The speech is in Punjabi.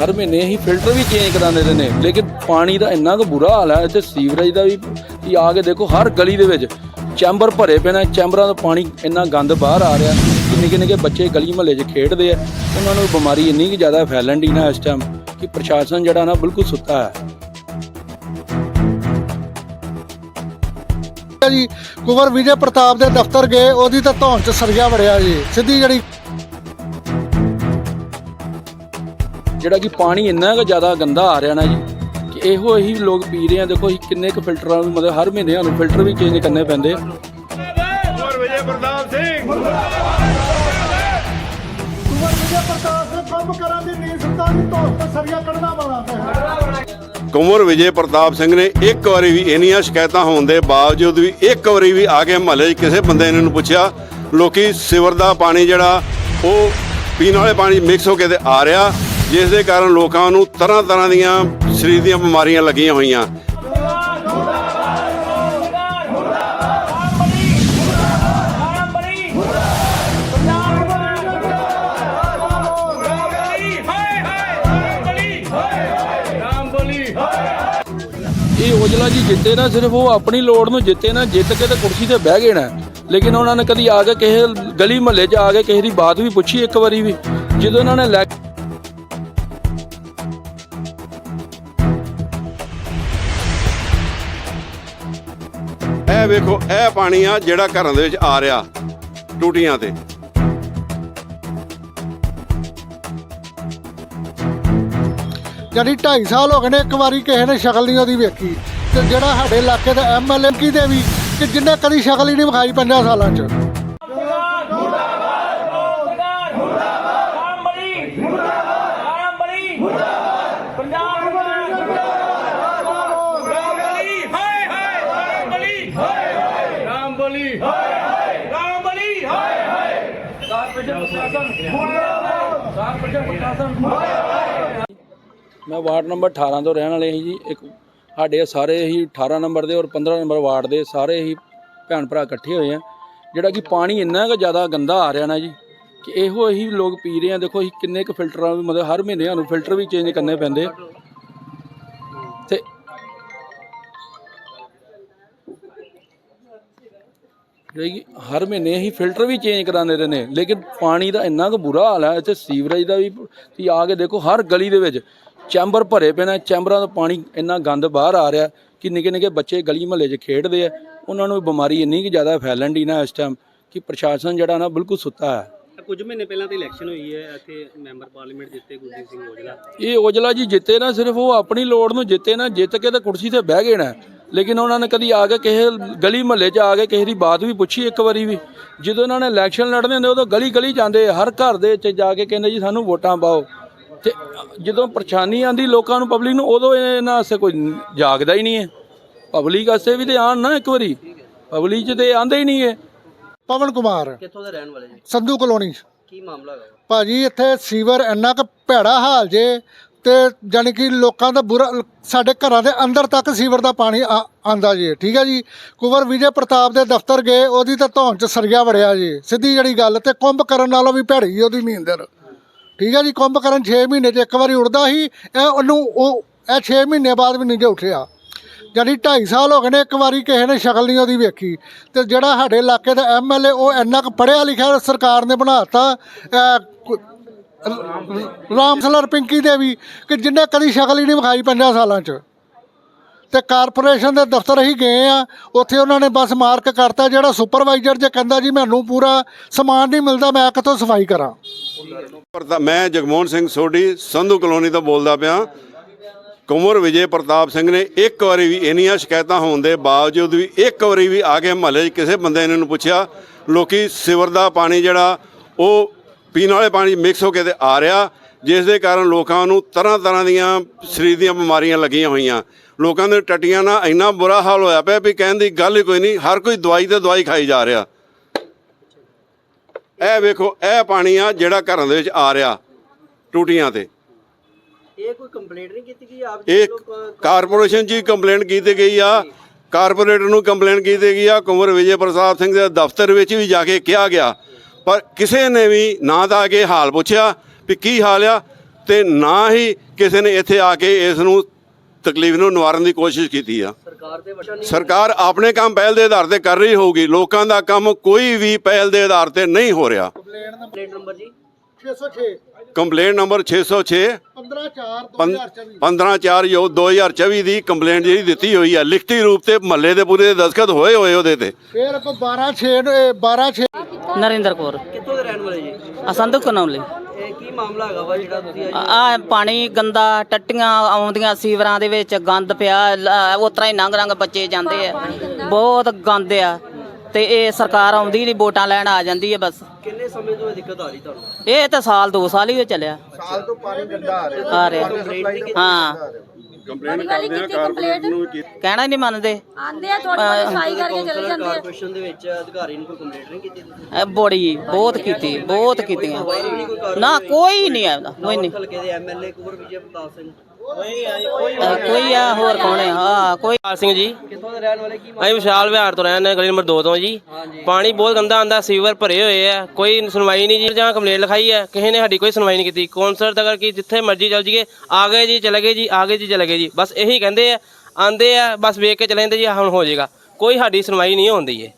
ਹਰ ਮਹੀਨੇ ਹੀ ਫਿਲਟਰ ਵੀ ਚੇਂਜ ਕਰਾਉਂਦੇ ਰਹੇ ਨੇ ਲੇਕਿਨ ਪਾਣੀ ਦਾ ਇੰਨਾ ਕੁ ਬੁਰਾ ਹਾਲ ਹੈ, ਇੱਥੇ ਸੀਵਰੇਜ ਦਾ ਵੀ ਤੁਸੀਂ ਆ ਕੇ ਦੇਖੋ, ਹਰ ਗਲੀ ਦੇ ਵਿੱਚ ਚੈਂਬਰ ਭਰੇ ਪਏ ਨੇ, ਚੈਂਬਰਾਂ ਦਾ ਪਾਣੀ ਇੰਨਾ ਗੰਦ ਬਾਹਰ ਆ ਰਿਹਾ ਨਿੱਕੇ ਨਿੱਕੇ ਬੱਚੇ ਗਲੀ ਮੁਹੱਲੇ 'ਚ ਖੇਡਦੇ ਆ, ਉਹਨਾਂ ਨੂੰ ਬਿਮਾਰੀ ਇੰਨੀ ਕੁ ਜ਼ਿਆਦਾ ਫੈਲਣ ਦੀ ਨਾ ਇਸ ਟਾਈਮ ਕਿ ਪ੍ਰਸ਼ਾਸਨ ਜਿਹੜਾ ਨਾ ਬਿਲਕੁਲ ਸੁੱਤਾ ਹੈ। ਜੀ, ਕੁਵਰ ਵਿਜੇ ਪ੍ਰਤਾਪ ਦੇ ਦਫ਼ਤਰ ਗਏ, ਉਹਦੀ ਤਾਂ ਧੌਣ ਚ ਸਰਿਆ ਵੜਿਆ ਜੀ। ਸਿੱਧੀ ਜਿਹੜੀ ਜਿਹੜਾ ਕਿ ਪਾਣੀ ਇੰਨਾ ਕੁ ਜ਼ਿਆਦਾ ਗੰਦਾ ਆ ਰਿਹਾ ਨਾ ਜੀ ਕਿ ਇਹੋ ਹੀ ਲੋਕ ਪੀ ਰਹੇ ਆ। ਦੇਖੋ ਅਸੀਂ ਕਿੰਨੇ ਕੁ ਫਿਲਟਰਾਂ ਨੂੰ ਮਤਲਬ ਹਰ ਮਹੀਨੇ ਸਾਨੂੰ ਫਿਲਟਰ ਵੀ ਚੇਂਜ ਕਰਨੇ ਪੈਂਦੇ। ਆ ਕੁਮਾਰ ਵਿਜੇ ਪ੍ਰਤਾਪ ਸਿੰਘ। ਕੁਵਰ ਵਿਜੇ ਪ੍ਰਤਾਪ ਦੇ ਕੰਮ ਕਰਨ ਦੀ ਨੀਂਦ ਸੁੱਤਾ ਦੀ ਧੌਣ ਤੇ ਸਰੀਆ ਕੱਢਣਾ ਬਣਾ ਕੁੰਵਰ ਵਿਜੇ ਪ੍ਰਤਾਪ ਸਿੰਘ ਨੇ ਇੱਕ ਵਾਰੀ ਵੀ ਇੰਨੀਆਂ ਸ਼ਿਕਾਇਤਾਂ ਹੋਣ ਦੇ ਬਾਵਜੂਦ ਵੀ ਇੱਕ ਵਾਰੀ ਵੀ ਆ ਕੇ ਮਹੱਲੇ 'ਚ ਕਿਸੇ ਬੰਦੇ ਨੇ ਨੂੰ ਪੁੱਛਿਆ ਲੋਕੀ ਸਿਵਰ ਦਾ ਪਾਣੀ ਜਿਹੜਾ ਉਹ ਪੀਣ ਵਾਲੇ ਪਾਣੀ ਮਿਕਸ ਹੋ ਕੇ ਤੇ ਆ ਰਿਹਾ। ਜਿਸ ਦੇ ਕਾਰਨ ਲੋਕਾਂ ਨੂੰ ਤਰ੍ਹਾਂ ਤਰ੍ਹਾਂ ਦੀਆਂ ਸਰੀਰ ਦੀਆਂ ਬਿਮਾਰੀਆਂ ਲੱਗੀਆਂ ਹੋਈਆਂ। ਇਹ ਔਜਲਾ ਜੀ ਜਿੱਤੇ ਨਾ, ਸਿਰਫ ਉਹ ਆਪਣੀ ਲੋੜ ਨੂੰ ਜਿੱਤੇ ਨਾ, ਜਿੱਤ ਕੇ ਤੇ ਕੁਰਸੀ ਤੇ ਬਹਿ ਗਏ ਨਾ। ਲੇਕਿਨ ਉਹਨਾਂ ਨੇ ਕਦੀ ਆ ਕੇ ਕਿਸੇ ਗਲੀ ਮਹੱਲੇ 'ਚ ਆ ਕੇ ਕਿਸੇ ਦੀ ਬਾਤ ਵੀ ਪੁੱਛੀ ਇੱਕ ਵਾਰੀ ਵੀ। ਜਦੋਂ ਉਹਨਾਂ ਨੇ ਲੈ ਇਹ ਵੇਖੋ ਇਹ ਪਾਣੀ ਆ ਜਿਹੜਾ ਘਰਾਂ ਦੇ ਵਿੱਚ ਆ ਰਿਹਾ ਟੂਟੀਆਂ ਤੇ। ਜਿਹੜੀ 2.5 ਸਾਲ ਹੋ ਗਏ ਨੇ ਇੱਕ ਵਾਰੀ ਕਿਸੇ ਨੇ ਸ਼ਕਲ ਨਹੀਂ ਉਹਦੀ ਵੇਖੀ। ਤੇ ਜਿਹੜਾ ਸਾਡੇ ਇਲਾਕੇ ਦਾ ਐਮਐਲਏ ਕੀ ਦੇ ਵੀ ਕਿ ਜਿੰਨੇ ਕਦੀ ਸ਼ਕਲ ਹੀ ਨਹੀਂ ਵਿਖਾਈ 50 ਸਾਲਾਂ 'ਚ। ਮੈਂ ਵਾਰਡ ਨੰਬਰ 18 ਤੋਂ ਰਹਿਣ ਵਾਲੇ ਹਾਂ ਜੀ। ਇੱਕ ਸਾਡੇ ਸਾਰੇ ਹੀ 18 ਨੰਬਰ ਦੇ ਔਰ 15 ਨੰਬਰ ਵਾਰਡ ਦੇ ਸਾਰੇ ਹੀ ਭੈਣ ਭਰਾ ਇਕੱਠੇ ਹੋਏ ਆ। ਜਿਹੜਾ ਕਿ ਪਾਣੀ ਇੰਨਾ ਕੁ ਜ਼ਿਆਦਾ ਗੰਦਾ ਆ ਰਿਹਾ ਨਾ ਜੀ ਕਿ ਇਹੋ ਹੀ ਲੋਕ ਪੀ ਰਹੇ ਆ। ਦੇਖੋ ਅਸੀਂ ਕਿੰਨੇ ਕੁ ਫਿਲਟਰਾਂ ਨੂੰ ਮਤਲਬ ਹਰ ਮਹੀਨੇ ਸਾਨੂੰ ਫਿਲਟਰ ਵੀ ਚੇਂਜ ਕਰਨੇ ਪੈਂਦੇ। ਆ। ਤੇ ਜਿਹੜੇ ਕਿ ਹਰ ਮਹੀਨੇ ਹੀ ਫਿਲਟਰ ਵੀ ਚੇਂਜ ਕਰਾਉਂਦੇ ਰਹੇ ਨੇ। ਲੇਕਿਨ ਪਾਣੀ ਦਾ ਇੰਨਾ ਕੁ ਬੁਰਾ ਹਾਲ ਹੈ ਇੱਥੇ ਸੀਵਰੇਜ ਦਾ ਵੀ ਤੁਸੀਂ ਆ ਕੇ ਦੇਖੋ ਹਰ ਗਲੀ ਦੇ ਵਿੱਚ ਚੈਂਬਰ ਭਰੇ ਪਏ ਨੇ ਚੈਂਬਰਾਂ ਦਾ ਪਾਣੀ ਇੰਨਾ ਗੰਦ ਬਾਹਰ ਆ ਰਿਹਾ ਕਿ ਨਿੱਕੇ ਨਿੱਕੇ ਬੱਚੇ ਗਲੀ ਮੁਹੱਲੇ 'ਚ ਖੇਡਦੇ ਆ। ਉਹਨਾਂ ਨੂੰ ਬਿਮਾਰੀ ਇੰਨੀ ਕੁ ਜ਼ਿਆਦਾ ਫੈਲਣ ਦੀ ਨਾ ਇਸ ਟਾਈਮ ਕਿ ਪ੍ਰਸ਼ਾਸਨ ਜਿਹੜਾ ਨਾ ਬਿਲਕੁਲ ਸੁੱਤਾ ਹੈ। ਕੁਝ ਮਹੀਨੇ ਪਹਿਲਾਂ ਤਾਂ ਇਲੈਕਸ਼ਨ ਹੋਈ ਹੈ ਇੱਥੇ ਮੈਂਬਰ ਪਾਰਲੀਮੈਂਟ ਜਿੱਤੇ ਗੁਰਜੀਤ ਸਿੰਘ ਔਜਲਾ। ਇਹ ਔਜਲਾ ਜੀ ਜਿੱਤੇ ਨਾ ਸਿਰਫ ਉਹ ਆਪਣੀ ਲੋੜ ਨੂੰ ਜਿੱਤੇ ਨਾ ਜਿੱਤ ਕੇ ਤੇ ਕੁਰਸੀ ਤੇ ਬਹਿ ਗਏ ਨਾ। ਲੇਕਿਨ ਉਹਨਾਂ ਨੇ ਕਦੀ ਆ ਕੇ ਕਿਸੇ ਗਲੀ ਮੁਹੱਲੇ 'ਚ ਆ ਕੇ ਕਿਸੇ ਦੀ ਬਾਤ ਵੀ ਪੁੱਛੀ ਇੱਕ ਵਾਰੀ ਵੀ। ਜਦੋਂ ਉਹਨਾਂ ਨੇ ਇਲੈਕਸ਼ਨ ਲੜਦੇ ਹੁੰਦੇ ਉਦੋਂ ਗਲੀ ਗਲੀ ਜਾਂਦੇ ਹਰ ਘਰ ਦੇ ਵਿੱਚ ਜਾ ਕੇ ਕਹਿੰਦੇ ਜੀ ਸਾਨੂੰ ਵੋਟਾਂ ਪਾਓ। ਤੇ ਜਦੋਂ ਪਰੇਸ਼ਾਨੀ ਆਂਦੀ ਲੋਕਾਂ ਨੂੰ ਪਬਲਿਕ ਨੂੰ ਉਦੋਂ ਇਹਨਾਂ ਵਾਸਤੇ ਕੋਈ ਜਾਗਦਾ ਹੀ ਨਹੀਂ ਹੈ। ਪਬਲਿਕ ਵਾਸਤੇ ਵੀ ਤੇ ਆਣ ਨਾ ਇੱਕ ਵਾਰੀ। ਪਬਲਿਕ 'ਚ ਤੇ ਆਂਦੇ ਹੀ ਨਹੀਂ ਹੈ। ਪਵਨ ਕੁਮਾਰ ਕਿੱਥੋਂ ਦੇ ਰਹਿਣ ਵਾਲੇ ਜੀ? ਸੰਧੂ ਕਲੋਨੀ। ਕੀ ਮਾਮਲਾ ਹੈਗਾ? ਭਾਜੀ ਇੱਥੇ ਸੀਵਰ ਇੰਨਾ ਕੁ ਭੈੜਾ ਹਾਲ ਜੇ ਤੇ ਜਾਣੀ ਕਿ ਲੋਕਾਂ ਦਾ ਬੁਰਾ, ਸਾਡੇ ਘਰਾਂ ਦੇ ਅੰਦਰ ਤੱਕ ਸੀਵਰ ਦਾ ਪਾਣੀ ਆ- ਆਂਦਾ ਜੀ। ਠੀਕ ਹੈ ਜੀ? ਕੁਵਰ ਵਿਜੇ ਪ੍ਰਤਾਪ ਦੇ ਦਫ਼ਤਰ ਗਏ, ਉਹਦੀ ਤਾਂ ਧੌਣ ਚ ਸਰੀਆ ਵੜਿਆ ਜੀ। ਸਿੱਧੀ ਜਿਹੜੀ ਗੱਲ ਤੇ ਕੁੰਭ ਕਰਨ ਨਾਲੋਂ ਵੀ ਭੈੜੀ ਉਹਦੀ ਨੀਂਦਰ ਠੀਕ ਹੈ ਜੀ? ਕੁੰਭ ਕਰਨ 6 ਮਹੀਨੇ 'ਚ ਇੱਕ ਵਾਰੀ ਉੜਦਾ ਸੀ, ਇਹ ਉਹਨੂੰ ਉਹ, ਇਹ 6 ਮਹੀਨੇ ਬਾਅਦ ਵੀ ਨਹੀਂ ਜੇ ਉੱਠਿਆ। ਜਾਨੀ 2.5 ਸਾਲ ਹੋ ਗਏ ਨੇ ਇੱਕ ਵਾਰੀ ਕਿਸੇ ਨੇ ਸ਼ਕਲ ਨਹੀਂ ਉਹਦੀ ਵੇਖੀ। ਤੇ ਜਿਹੜਾ ਸਾਡੇ ਇਲਾਕੇ ਦਾ ਐਮਐਲਏ ਉਹ ਇੰਨਾ ਕੁ ਪੜਿਆ ਲਿਖਿਆ ਸਰਕਾਰ ਨੇ ਬਣਾਤਾ ਰਾਮ ਸਲਰ ਪਿੰਕੀ ਦੇ ਵੀ ਕਿ ਜਿੰਨੇ ਕਦੀ ਸ਼ਕਲ ਹੀ ਨਹੀਂ ਵਿਖਾਈ 50 ਸਾਲਾਂ 'ਚ। ਤੇ ਕਾਰਪੋਰੇਸ਼ਨ ਦੇ ਦਫ਼ਤਰ ਹੀ ਗਏ ਆ, ਉੱਥੇ ਉਹਨਾਂ ਨੇ ਬਸ ਮਾਰਕ ਕਰਤਾ, ਜਿਹੜਾ ਸੁਪਰਵਾਈਜ਼ਰ ਜੇ ਕਹਿੰਦਾ ਜੀ ਮੈਨੂੰ ਪੂਰਾ ਸਮਾਨ ਨਹੀਂ ਮਿਲਦਾ, ਮੈਂ ਕਿੱਥੋਂ ਸਫ਼ਾਈ ਕਰਾਂ? ਪ੍ਰਤਾ- ਮੈਂ ਜਗਮੋਹਨ ਸਿੰਘ ਸੋਢੀ, ਸੰਧੂ ਕਲੋਨੀ ਤੋਂ ਬੋਲਦਾ ਪਿਆ। ਕੁੰਵਰ ਵਿਜੇ ਪ੍ਰਤਾਪ ਸਿੰਘ ਨੇ ਇੱਕ ਵਾਰੀ ਵੀ ਇੰਨੀਆਂ ਸ਼ਿਕਾਇਤਾਂ ਹੋਣ ਦੇ ਬਾਵਜੂਦ ਵੀ ਇੱਕ ਵਾਰੀ ਵੀ ਆ ਕੇ ਮਹੱਲੇ 'ਚ ਕਿਸੇ ਬੰਦੇ ਨੇ ਨੂੰ ਪੁੱਛਿਆ। ਲੋਕੀ ਸਿਵਰ ਦਾ ਪਾਣੀ ਜਿਹੜਾ, ਉਹ ਪੀਣ ਵਾਲੇ ਪਾਣੀ ਮਿਕਸ ਹੋ ਕੇ ਤੇ ਆ ਰਿਹਾ ਜਿਸ ਦੇ ਕਾਰਨ ਲੋਕਾਂ ਨੂੰ ਤਰ੍ਹਾਂ ਤਰ੍ਹਾਂ ਦੀਆਂ ਸਰੀਰ ਦੀਆਂ ਬਿਮਾਰੀਆਂ ਲੱਗੀਆਂ ਹੋਈਆਂ। ਲੋਕਾਂ ਦੇ ਟੱਟੀਆਂ ਨਾਲ ਇੰਨਾ ਬੁਰਾ ਹਾਲ ਹੋਇਆ ਪਿਆ ਵੀ ਕਹਿਣ ਦੀ ਗੱਲ ਹੀ ਕੋਈ ਨਹੀਂ ਹਰ ਕੋਈ ਦਵਾਈ ਤੇ ਦਵਾਈ ਖਾਈ ਜਾ ਰਿਹਾ। ਇਹ ਵੇਖੋ ਇਹ ਪਾਣੀ ਆ ਜਿਹੜਾ ਘਰਾਂ ਦੇ ਵਿੱਚ ਆ ਰਿਹਾ ਟੂਟੀਆਂ ਤੇ। ਇਹ ਕੋਈ ਕੰਪਲੇਂਟ ਨਹੀਂ ਕੀਤੀ ਗਈ ਆਪ ਇਹ ਕਾਰਪੋਰੇਸ਼ਨ ਹੀ ਕੰਪਲੇਂਟ ਕੀਤੀ ਗਈ ਆ। ਕਾਰਪੋਰੇਟਰ ਨੂੰ ਕੰਪਲੇਂਟ ਕੀਤੀ ਗਈ ਆ। ਕੁੰਵਰ ਵਿਜੇ ਪ੍ਰਸਾਦ ਸਿੰਘ ਦੇ ਦਫ਼ਤਰ ਵਿੱਚ ਵੀ ਜਾ ਕੇ ਕਿਹਾ ਗਿਆ। ਪਰ ਕਿਸੇ ਨੇ ਵੀ ਨਾ ਤਾਂ ਆ ਕੇ ਹਾਲ ਪੁੱਛਿਆ ਵੀ ਕੀ ਹਾਲ ਆ ਤੇ ਨਾ ਹੀ ਕਿਸੇ ਨੇ ਇੱਥੇ ਆ ਕੇ ਇਸ ਨੂੰ ਤਕਲੀਫ ਨੂੰ ਨਿਵਾਰਨ ਦੀ ਕੋਸ਼ਿਸ਼ ਕੀਤੀ ਆ। ਸਰਕਾਰ ਦੇ ਵੱਲੋਂ ਸਰਕਾਰ ਆਪਣੇ ਕੰਮ ਪਹਿਲ ਦੇ ਆਧਾਰ ਤੇ ਕਰ ਰਹੀ ਹੋਊਗੀ ਲੋਕਾਂ ਦਾ ਕੰਮ ਕੋਈ ਵੀ ਪਹਿਲ ਦੇ ਆਧਾਰ ਤੇ ਨਹੀਂ ਹੋ ਰਿਹਾ। ਪਲੇਟ ਨੰਬਰ ਜੀ? 606 ਕੰਪਲੇਂਟ ਨੰਬਰ 606 15 4 2024 15 4 ਜੋ 2024 ਦੀ ਕੰਪਲੇਂਟ ਜਿਹੜੀ ਦਿੱਤੀ ਹੋਈ ਹੈ ਲਿਖਤੀ ਰੂਪ ਤੇ ਮਹੱਲੇ ਦੇ ਪੂਰੇ ਦਸਖਤ ਹੋਏ ਹੋਏ ਉਹਦੇ ਤੇ। ਫਿਰ ਅੱਗੋਂ 12 6 12 6 ਨਰਿੰਦਰ ਕੌਰ। ਕਿੱਥੋਂ ਦੇ ਰਹਿਣ ਵਾਲੇ ਜੀ? ਆ ਸੰਧੂ ਕਨੌਲੀ। ਇਹ ਕੀ ਮਾਮਲਾ ਹੈਗਾ ਵਾ ਜਿਹੜਾ ਤੁਸੀਂ ਅੱਜ ਆ ਪਾਣੀ ਗੰਦਾ ਟੱਟੀਆਂ ਆਉਂਦੀਆਂ ਸੀਵਰਾਂ ਦੇ ਵਿੱਚ ਗੰਦ ਪਿਆ ਉਸ ਤਰ੍ਹਾਂ ਹੀ ਨੰਗ ਰੰਗ ਬੱਚੇ ਜਾਂਦੇ ਆ। ਬਹੁਤ ਗੰਦ ਆ। ਤੇ ਇਹ ਸਰਕਾਰ ਆਉਂਦੀ ਨਹੀਂ ਵੋਟਾਂ ਲੈਣ ਆ ਜਾਂਦੀ ਹੈ ਬਸ। ਕਿੰਨੇ ਸਮੇਂ ਤੋਂ ਇਹ ਦਿੱਕਤ ਆ ਰਹੀ ਤੁਹਾਨੂੰ? ਇਹ ਤਾਂ ਸਾਲ ਦੋ ਸਾਲ ਹੀ ਹੋ ਚੱਲਿਆ। ਸਾਲ ਤੋਂ ਪਾਣੀ ਗੰਦਾ ਆ ਰਿਹਾ। ਹਾਂ। ਕੰਪਲੇਂਟ ਕਰਦੇ ਆ ਕਾਰਪੋਰੇਟ ਨੂੰ ਵੀ ਕੀਤੀ ਕਹਿਣਾ ਹੀ ਨਹੀਂ ਮੰਨਦੇ। ਆਂਦੇ ਆ ਥੋੜੀ ਬਹੁਤੀ ਸਫ਼ਾਈ ਕਰਕੇ ਚਲੇ ਜਾਂਦੇ ਆ। ਕਾਰਪੋਰੇਸ਼ਨ ਦੇ ਵਿੱਚ ਅਧਿਕਾਰੀ ਨੂੰ ਕੋਈ ਕੰਪਲੇਂਟ ਨਹੀਂ ਕੀਤੀ ਤੁਸੀਂ? ਇਹ ਬੜੀ ਬਹੁਤ ਕੀਤੀ ਬਹੁਤ ਕੀਤੀਆਂ। ਨਾ ਕੋਈ ਨਹੀਂ ਆਉਂਦਾ ਕੋਈ ਨਹੀਂ। ਹਲਕੇ ਦੇ ਐਮਐਲਏ ਕੁਵਰ ਵਿਜੇ ਪ੍ਰਤਾਪ ਸਿੰਘ। ਕੋਈ ਆ ਹੋਰ ਕੌਣ ਹੈ ਹਾਂ ਕੋਈ ਪਾਲ ਸਿੰਘ ਜੀ। ਕਿੱਥੋਂ ਦੇ ਰਹਿਣ ਵਾਲੇ ਕੀ ਅਸੀਂ ਵਿਸ਼ਾਲ ਵਿਹਾਰ ਤੋਂ ਰਹਿੰਦੇ ਹਾਂ ਗਲੀ ਨੰਬਰ 2 ਤੋਂ ਜੀ। ਪਾਣੀ ਬਹੁਤ ਗੰਦਾ ਆਂਦਾ ਸੀਵਰ ਭਰੇ ਹੋਏ ਆ ਕੋਈ ਸੁਣਵਾਈ ਨਹੀਂ ਜੀ ਜਾਂ ਕੰਪਲੇਂਟ ਲਿਖਾਈ ਹੈ ਕਿਸੇ ਨੇ ਸਾਡੀ ਕੋਈ ਸੁਣਵਾਈ ਨਹੀਂ ਕੀਤੀ। ਕੌਂਸਲਰ ਤੱਕ ਕਿ ਜਿੱਥੇ ਮਰਜ਼ੀ ਚੱਲ ਜੀਏ ਆ ਗਏ ਜੀ ਚਲੇ ਗਏ ਜੀ ਆ ਗਏ ਜੀ ਚਲੇ ਗਏ ਜੀ। ਬਸ ਇਹੀ ਕਹਿੰਦੇ ਆ ਆਂਦੇ ਆ ਬਸ ਵੇਖ ਕੇ ਚਲੇ ਜਾਂਦੇ ਜੀ ਹੁਣ ਹੋ ਜਾਏਗਾ। ਕੋਈ ਸਾਡੀ ਸੁਣਵਾਈ ਨਹੀਂ ਹੁੰਦੀ ਏ